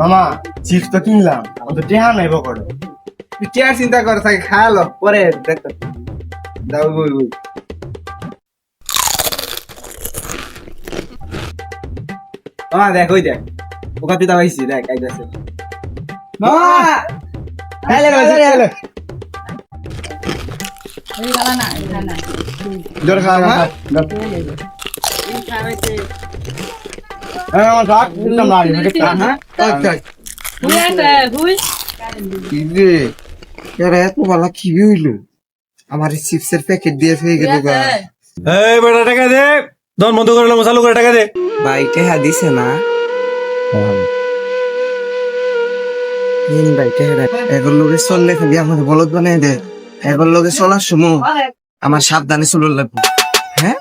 মামা চিপস তো কিনলাম। অত টেহা নাই বকড়ে তুই কি চিন্তা করে থাকে খায়ালো পরে দেখতে দাও বই বই। মামা দেখ ওই দেখ। ওখান থেকে পাইছি দেখ মামা! খাইলে জোর খা খা হ্যাঁ আমার রাগ দিলাম না এটা খা হ্যাঁ? হুই কি রে এরা এত ভালো কি হইল? আমার চিপসের প্যাকেট দিয়ে হয়ে গেল গা। এই বেটা টাকা দে। দন বন্ধ করে লাম চালু করে টাকা দে। ভাই টেহা দিছে না। তিন ভাই টেহা এগুলো লোকে চললে খালি আমার বলদ বানাই দে। এগুলো লোকে চলার সময় আমার সাবধানে চলুন লাগবে। হ্যাঁ?